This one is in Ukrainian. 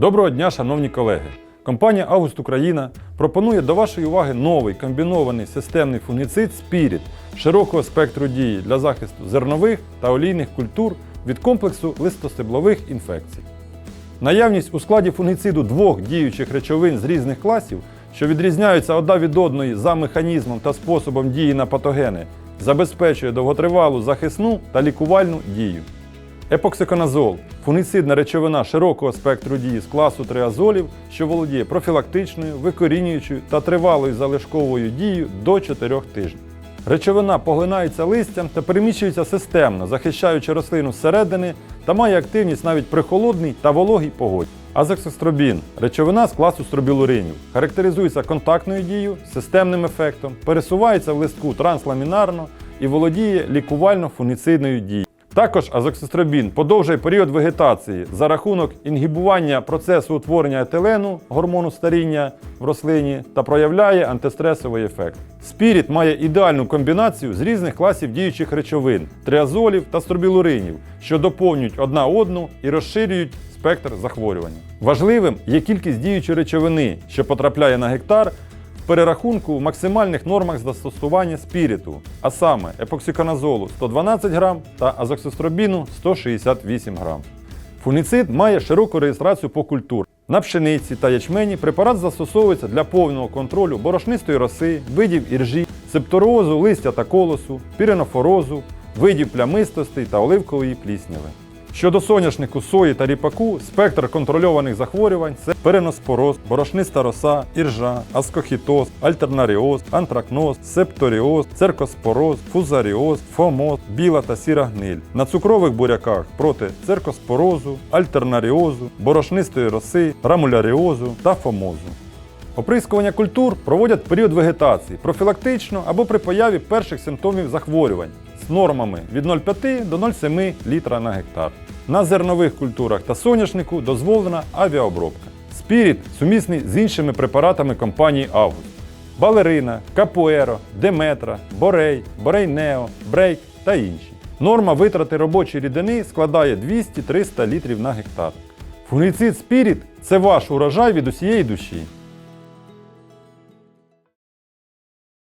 Доброго дня, шановні колеги! Компанія Август Україна пропонує до вашої уваги новий комбінований системний фунгіцид Spirit широкого спектру дії для захисту зернових та олійних культур від комплексу листостеблових інфекцій. Наявність у складі фунгіциду двох діючих речовин з різних класів, що відрізняються одна від одної за механізмом та способом дії на патогени, забезпечує довготривалу захисну та лікувальну дію. Епоксиконазол фунгіцидна речовина широкого спектру дії з класу триазолів, що володіє профілактичною, викорінюючою та тривалою залишковою дією до 4 тижнів. Речовина поглинається листям та переміщується системно, захищаючи рослину зсередини та має активність навіть при холодній та вологій погоді. Азексостробін речовина з класу стробілуринів, характеризується контактною дією, системним ефектом, пересувається в листку трансламінарно і володіє лікувально-фунгіцидною дією. Також азоксистробін подовжує період вегетації за рахунок інгібування процесу утворення етилену, гормону старіння в рослині та проявляє антистресовий ефект. Спіріт має ідеальну комбінацію з різних класів діючих речовин, триазолів та стробілуринів, що доповнюють одна одну і розширюють спектр захворювання. Важливим є кількість діючої речовини, що потрапляє на гектар перерахунку в максимальних нормах застосування спіріту, а саме епоксиконазолу 112 грам та азоксистробіну 168 грам. Фунгіцид має широку реєстрацію по культурах. На пшениці та ячмені препарат застосовується для повного контролю борошнистої роси, видів іржі, септорозу листя та колосу, піренофорозу, видів плямистостей та оливкової плісняви. Щодо соняшнику, сої та ріпаку, спектр контрольованих захворювань це переноспороз, борошниста роса, іржа, аскохітоз, альтернаріоз, антракноз, септоріоз, церкоспороз, фузаріоз, фомоз, біла та сіра гниль. На цукрових буряках проти церкоспорозу, альтернаріозу, борошнистої роси, рамуляріозу та фомозу. Оприскування культур проводять період вегетації профілактично або при появі перших симптомів захворювань нормами від 0,5 до 0,7 літра на гектар. На зернових культурах та соняшнику дозволена авіаобробка. Спіріт сумісний з іншими препаратами компанії Август. Балерина, Капуеро, Деметра, Борей, Борей Нео, Брейк та інші. Норма витрати робочої рідини складає 200-300 літрів на гектар. Фунгіцид Спіріт це ваш урожай від усієї душі.